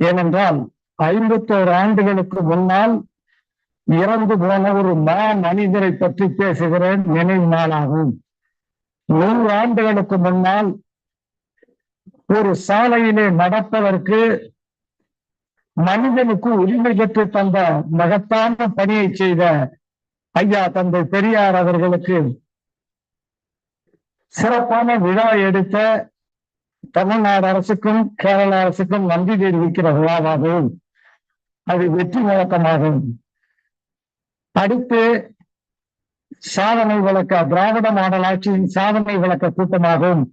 ஏனென்றால் ஐம்பத்தோரு ஆண்டுகளுக்கு முன்னால் இறந்து போன ஒரு மா மனிதரை பற்றி பேசுகிறேன் நினைவு நாளாகும். நூறு ஆண்டுகளுக்கு முன்னால் ஒரு சாலையிலே நடப்பதற்கு மனிதனுக்கு உரிமை பெற்று தந்த மகத்தான பணியை செய்த ஐயா தந்தை பெரியார் அவர்களுக்கு சிறப்பான விழா எடுத்த தமிழ்நாடு அரசுக்கும் கேரள அரசுக்கும் நன்றி தெரிவிக்கிற விழாவாகவும் அது வெற்றி முழக்கமாகும் அடுத்து சாதனை விளக்க திராவிட மாடல் ஆட்சியின் சாதனை விளக்க கூட்டமாகவும்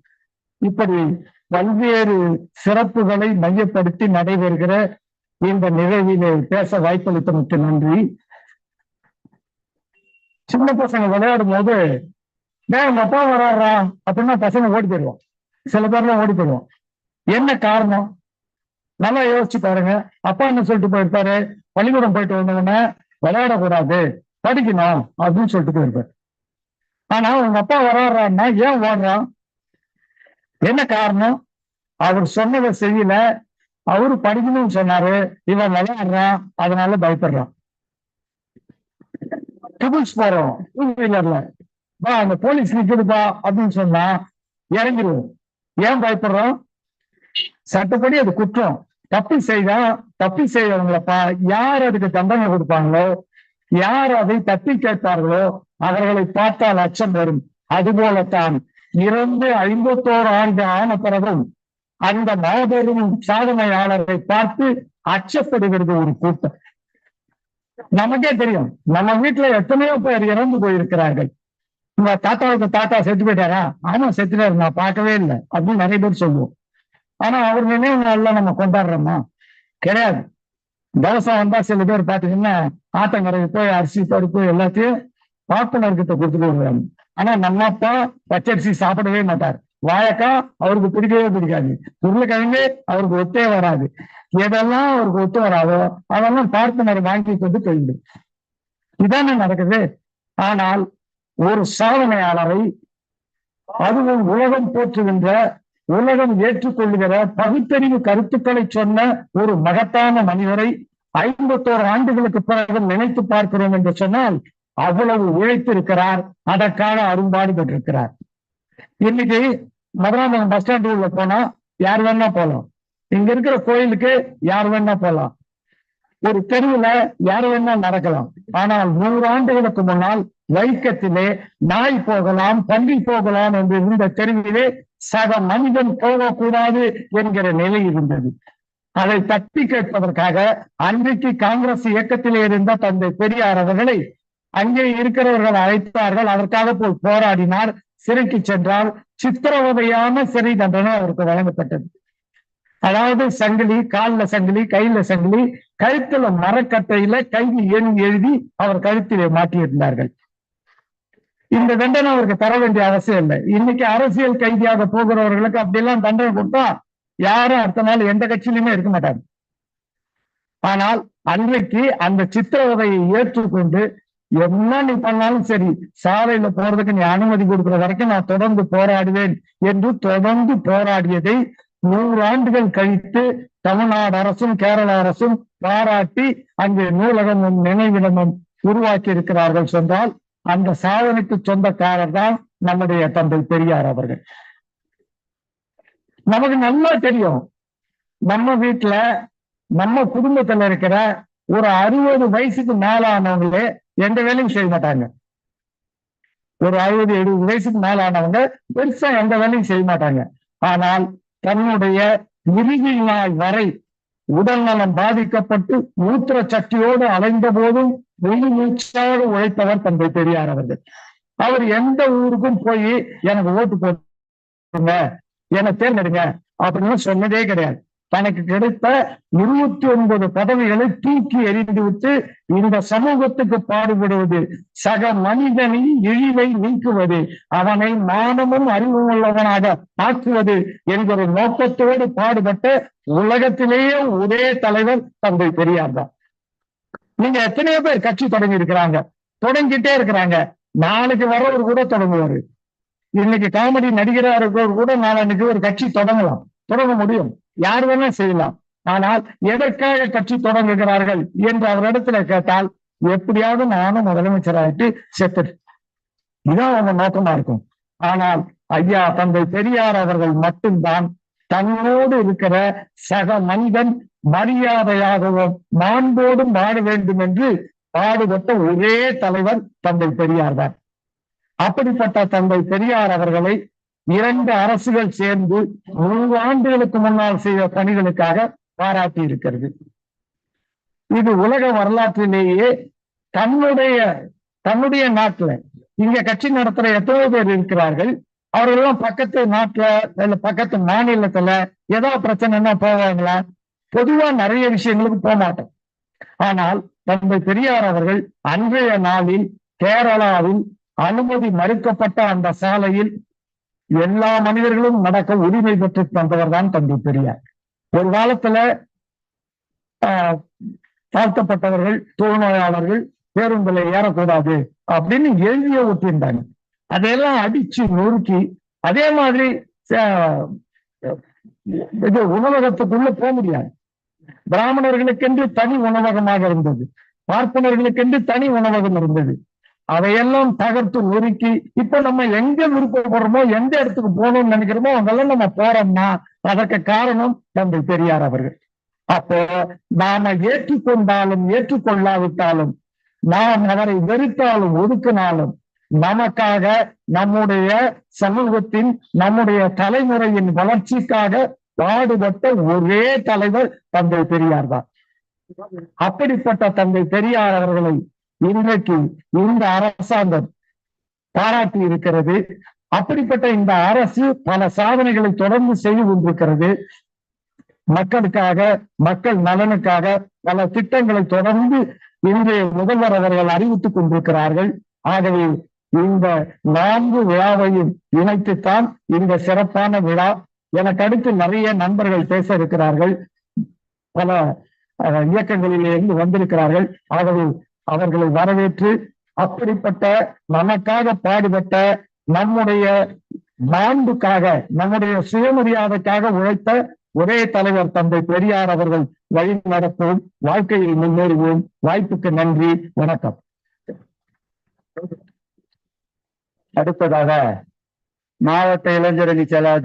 இப்படி பல்வேறு சிறப்புகளை மையப்படுத்தி நடைபெறுகிற இந்த நிகழ்விலே பேச வாய்ப்பளித்தமைக்கு நன்றி. சின்ன பசங்க விளையாடும் போது நான் மொத்தம் அப்பா வராறா அப்படின்னா பசங்க ஓடி போயிடுவான் சில பேர்லாம் ஓடி போயிடுவோம். என்ன காரணம்? நல்லா யோசிச்சு பாருங்க. அப்பா என்ன சொல்லிட்டு போயிருப்பாரு? பள்ளிக்கூடம் போயிட்டு வந்தவொடனே விளையாடக்கூடாது படிக்கணும் அப்படின்னு சொல்லிட்டு போயிருப்பாரு. ஆனா உங்க அப்பா வராடுறான்னா ஏன் ஓடுறான்? என்ன காரணம்? அவர் சொன்னதை செய்யல. அவரு படிக்கணும்னு சொன்னாரு. இவன் விளையாடுறான். அதனால பயப்படுறான். ட்ரிபிள்ஸ் போறோம். டூ வீலர்ல அந்த போலீஸ் நிக்குதுப்பா அப்படின்னு சொன்னா இறங்கிடுவோம் ஏன் பயப்படுறோம்? சட்டப்படி அது குற்றம். தப்பி செய்தா தப்பி செய்தவங்களப்பா யார் அதுக்கு தண்டனை கொடுப்பாங்களோ யார் அதை தப்பி கேட்பார்களோ அவர்களை பார்த்தால் அச்சம் வரும். அதுபோலத்தான் இறந்து ஐம்பத்தோரு ஆண்டு ஆன பிறகும் அந்த மாபெரும் சாதனையாளரை பார்த்து அச்சப்படுகிறது ஒரு கூட்டம். நமக்கே தெரியும். நம்ம வீட்டுல எத்தனையோ பேர் இறந்து போயிருக்கிறார்கள். உங்க தாத்தாவுக்கு தாத்தா செத்து போயிட்டாரா? ஆமா செத்துட்டாரு. நான் பார்க்கவே இல்லை. அப்படின்னு நிறைய பேர் சொல்லுவோம். ஆனா அவர் நினைவு நாள்ல நம்ம கொண்டாடுறோமா? கிடையாது. தவசம் வந்தா சில பேர் பாத்தீங்கன்னா ஆத்தங்கரைக்கு போய் அரிசி பருப்பு எல்லாத்தையும் பார்ப்பனர்கிட்ட கொடுத்துட்டு வருவாங்க. ஆனா நம்ம அப்பா பச்சரிசி சாப்பிடவே மாட்டார். வாழக்கா அவருக்கு பிடிக்கவே பிடிக்காது. உருளைக்கிழங்கு அவருக்கு ஒத்தே வராது. எதெல்லாம் அவருக்கு ஒத்து வராதோ அதெல்லாம் பார்ப்பனர் வாங்கி கொண்டு தெரியுது இதானே நடக்குது. ஆனால் ஒரு சாதனையாளரை அதுவும் உலகம் போற்றுகின்ற உலகம் ஏற்றுக்கொள்ளுகிற பகுத்தறிவு கருத்துக்களை சொன்ன ஒரு மகத்தான மனிதரை ஐம்பத்தோரு ஆண்டுகளுக்கு பிறகு நினைத்து பார்க்கிறோம் என்று சொன்னால் அவ்வளவு உழைத்திருக்கிறார் அதற்காக அரும்பாடு பெற்றிருக்கிறார். இன்னைக்கு மதுராந்தகம் பஸ் ஸ்டாண்ட் உள்ள போனா யார் வேணா போலாம். இங்க இருக்கிற கோயிலுக்கு யார் வேணா போலாம். ஒரு தெருவுல யார் வேணா நடக்கலாம். ஆனால் நூறு ஆண்டுகளுக்கு முன்னால் வைக்கத்திலே நாய் போகலாம் பன்றி போகலாம் என்று இருந்த தெருவிலே சக மனிதன் போகக்கூடாது என்கிற நிலை இருந்தது. அதை தட்டி கேட்பதற்காக அன்றைக்கு காங்கிரஸ் இயக்கத்திலே இருந்த தந்தை பெரியார் அவர்களை அங்கே இருக்கிறவர்கள் அழைத்தார்கள். அதற்காக போய் போராடினார். சிறைக்கு சென்றால் சித்திரவதையான சிறை தண்டனை அவருக்கு வழங்கப்பட்டது. அதாவது சங்கிலி காலில் சங்கிலி கையில சங்கிலி கழுத்துல மரக்கட்டையில கைதி எண் எழுதி அவர் கழுத்திலே மாட்டியிருந்தார்கள். இந்த தண்டனை அவருக்கு தர வேண்டிய அவசியம் இல்லை. இன்னைக்கு அரசியல் கைதியாக போகிறவர்களுக்கு அப்படியெல்லாம் தண்டனை கொடுத்தா யாரும் அடுத்த நாள் எந்த கட்சியிலுமே இருக்க மாட்டாங்க. ஆனால் அன்றைக்கு அந்த சித்திரவதையை ஏற்றுக்கொண்டு என்ன நீ பண்ணாலும் சரி சாலையில போறதுக்கு நீ அனுமதி கொடுக்கிற வரைக்கும் நான் தொடர்ந்து போராடுவேன் என்று தொடர்ந்து போராடியதை நூறு ஆண்டுகள் கழித்து தமிழ்நாடு அரசும் கேரள அரசும் பாராட்டி அங்கே நூலகமும் நினைவிடமும் உருவாக்கி இருக்கிறார்கள் சொன்னால் அந்த சாதனைக்கு சொந்தக்காரர் தான் நம்முடைய தந்தை பெரியார் அவர்கள். நமக்கு நல்லா தெரியும். நம்ம வீட்டுல நம்ம குடும்பத்துல இருக்கிற ஒரு அறுபது வயசுக்கு மேலானவங்களே எந்த வேலையும் செய்ய மாட்டாங்க. ஒரு அறுபது எழுபது வயசுக்கு மேலானவங்க பெருசா எந்த வேலையும் செய்ய மாட்டாங்க. ஆனால் தன்னுடைய இறுதி நாள் வரை உடல் நலம் பாதிக்கப்பட்டு மூத்திர சக்தியோடு அலைந்த போதும் முழு மூச்சாக உழைத்தவர் தந்தை பெரியார் அவர்கள். அவர் எந்த ஊருக்கும் போய் எனக்கு ஓட்டு போடுங்க என்னை தேர்ந்தெடுங்க அப்படின்னு சொன்னதே கிடையாது. தனக்கு கிடைத்த இருபத்தி ஒன்பது பதவிகளை தூக்கி எறிந்து விட்டு இந்த சமூகத்துக்கு பாடுபடுவது சக மனிதனின் இழிவை நீக்குவது அவனை மானமும் அறிவும் உள்ளவனாக ஆக்குவது என்கிற நோக்கத்தோடு பாடுபட்ட உலகத்திலேயே ஒரே தலைவர் தந்தை பெரியார் தான். நீங்க எத்தனையோ பேர் கட்சி தொடங்கி இருக்கிறாங்க தொடங்கிட்டே இருக்கிறாங்க. நாளைக்கு வரவர் கூட தொடங்குவாரு. இன்னைக்கு காமெடி நடிகரா இருக்கிறவர் கூட நாளைக்கு ஒரு கட்சி தொடங்கலாம். தொடங்க முடியும். யார் வேணா செய்யலாம். ஆனால் எதற்காக கட்சி தொடங்குகிறார்கள் என்று அவரிடத்துல கேட்டால் எப்படியாவது நானும் முதலமைச்சராயிட்டு செத்து. இதான் அவங்க நோக்கமா இருக்கும். ஆனால் ஐயா தந்தை பெரியார் அவர்கள் மட்டும்தான் தன்னோடு இருக்கிற சக மனிதன் மரியாதையாகவும் மாண்போடும் வாழ வேண்டும் என்று பாடுபட்ட ஒரே தலைவர் தந்தை பெரியார் தான். அப்படிப்பட்ட தந்தை பெரியார் அவர்களை இரண்டு அரசுகள் சேர்ந்து நூறு ஆண்டுகளுக்கு முன்னால் செய்த பணிகளுக்காக பாராட்டி இருக்கிறது. இது உலக வரலாற்றிலேயே தன்னுடைய தன்னுடைய நாட்டுல இங்க கட்சி நடத்துற எத்தனை பேர் இருக்கிறார்கள். அவர்களெல்லாம் பக்கத்து நாட்டுல இல்ல பக்கத்து மாநிலத்துல ஏதோ பிரச்சனைன்னா போவாங்களா? பொதுவா நிறைய விஷயங்களுக்கு போக மாட்டோம். ஆனால் தந்தை பெரியார் அவர்கள் அன்றைய நாளில் கேரளாவில் அனுமதி மறுக்கப்பட்ட அந்த சாலையில் எல்லா மனிதர்களும் நடக்க உரிமை பெற்று தந்தவர் தான் தந்தை பெரியார். ஒரு காலத்துல ஆஹ், தாழ்த்தப்பட்டவர்கள் தொழுநோயாளர்கள் பேருந்துல ஏறக்கூடாது அப்படின்னு எழுதிய ஒட்டியிருந்தாங்க அதையெல்லாம் அடிச்சு நொறுக்கி அதே மாதிரி இது உணவகத்துக்குள்ள போக முடியாது. பிராமணர்களுக்கென்று தனி உணவகமாக இருந்தது. பார்ப்பனர்களுக்கென்று தனி உணவகம் இருந்தது. அதையெல்லாம் தகர்த்து நொறுக்கி இப்ப நம்ம எங்க விருப்பப்படுறோமோ எந்த இடத்துக்கு போகணும்னு நினைக்கிறோமோ அங்கெல்லாம் நம்ம போறோம்னா அதற்கு காரணம் தந்தை பெரியார் அவர்கள். அப்போ நாம ஏற்றுக்கொண்டாலும் ஏற்றுக்கொள்ளாவிட்டாலும் நாம் அவரை வெறுத்தாலும் ஒதுக்கினாலும் நமக்காக நம்முடைய சமூகத்தின் நம்முடைய தலைமுறையின் வளர்ச்சிக்காக பாடுபட்ட ஒரே தலைவர் தந்தை பெரியார் தான். அப்படிப்பட்ட தந்தை பெரியார் அவர்களை இன்றைக்கு இந்த அரசாங்கம் பாராட்டி இருக்கிறது. அப்படிப்பட்ட இந்த அரசு பல சாதனைகளை தொடர்ந்து செய்து கொண்டிருக்கிறது. மக்களுக்காக மக்கள் நலனுக்காக பல திட்டங்களை தொடர்ந்து இன்றைய முதல்வர் அவர்கள் அறிவித்துக் கொண்டிருக்கிறார்கள். ஆகவே இந்த நான்கு விழாவையும் இணைத்துத்தான் இந்த சிறப்பான விழா எனக்கு அடுத்து நிறைய நண்பர்கள் பேச இருக்கிறார்கள். பல அஹ், வந்திருக்கிறார்கள். ஆகவே அவர்களை வரவேற்று அப்படிப்பட்ட நமக்காக பாடுபட்ட நம்முடைய மாண்புக்காக நம்முடைய சுயமரியாதைக்காக உழைத்த ஒரே தலைவர் தந்தை பெரியார் அவர்கள் வழி நடப்போம் வாழ்க்கையில் முன்னேறுவோம். வாய்ப்புக்கு நன்றி வணக்கம். அடுத்ததாக மாவட்ட இளைஞரணி செயலாளர்